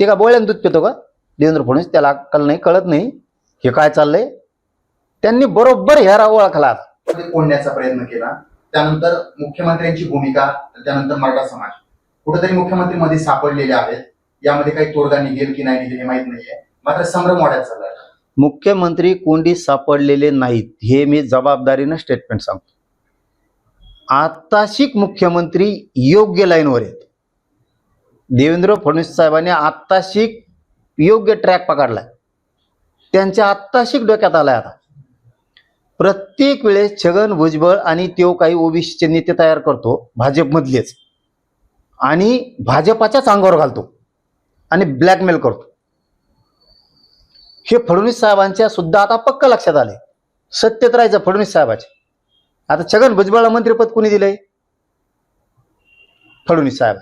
ते का बोळ्यानं दूध पितो का? देवेंद्र फडणवीस त्याला अक्कल नाही कळत नाही. हे काय चाललंय? त्यांनी बरोबर ह्या ओळखला कोंडण्याचा प्रयत्न केला. त्यानंतर मुख्यमंत्र्यांची भूमिका त्यानंतर मराठा समाज. कुठेतरी मुख्यमंत्री मध्ये सापडलेले आहेत. यामध्ये काही तोडगा निघेल की नाही निघेल हे माहीत नाहीये. मात्र संभ्रम वाढत चाललाय. मुख्यमंत्री कोंडी सापडलेले नाहीत हे मी जबाबदारीनं स्टेटमेंट सांगतो. आत्ताशिक मुख्यमंत्री योग्य लाईनवर आहेत. देवेंद्र फडणवीस साहेबांनी आत्ताशिक योग्य ट्रॅक पकडलाय. त्यांच्या आत्ताशिक डोक्यात आलाय आता. प्रत्येक वेळेस छगन भुजबळ आणि तो काही ओबीसीचे नेते तयार करतो भाजपमधलेच. आणि भाजपाच्याच अंगावर घालतो आणि ब्लॅकमेल करतो. हे फडणवीस साहेबांच्या सुद्धा आता पक्क लक्षात आले. सत्यत राहायचं फडणवीस साहेबाचे. आता छगन भुजबळला मंत्रिपद कोणी दिलंय? फडणवीस साहेब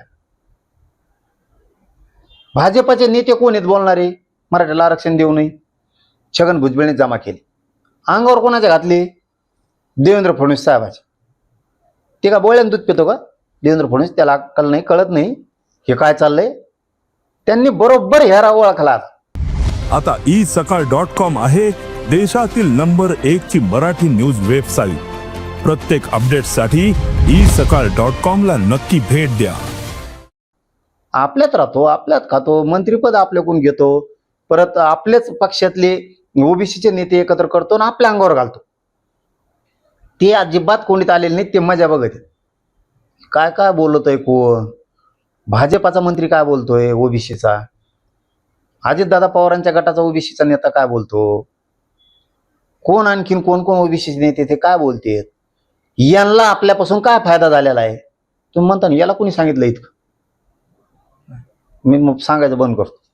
भाजपाचे नेते कोण आहेत बोलणारे? मराठ्याला आरक्षण देऊ नये. छगन भुजबळने जमा केले. अंगावर कोणाचे घातले? देवेंद्र फडणवीस साहेबाचे. ते का बोळ्यान दूध पितो का? देवेंद्र फडणवीस त्याला अक्कल नाही कळत नाही. हे काय चाललंय? त्यांनी बरोबर ह्या ओळखला आता. आता ई सकाळ डॉट कॉम आहे देशातील नंबर एक ची मराठी न्यूज वेबसाईट. प्रत्येक अपडेटसाठी ई सकाळ डॉट कॉम ला नक्की भेट द्या. आपल्यात राहतो आपल्यात खातो मंत्रीपद आपल्याकडून घेतो. परत आपल्याच पक्षातले ओबीसीचे नेते एकत्र करतो आणि आपल्या अंगावर घालतो. ते अजिबात कोणीत आलेले नाहीत ते मजा बघत काय काय बोलतोय कोण? भाजपाचा मंत्री काय बोलतोय ओबीसीचा? अजितदादा पवारांच्या गटाचा ओबीसीचा नेता काय बोलतो? कोण आणखीन कोण कोण ओबीसीचे नेते ते काय बोलतेत? यांना आपल्यापासून काय फायदा झालेला आहे? तुम्ही म्हणता ना याला कोणी सांगितलं इतकं? मी मग सांगायचं बंद करतो.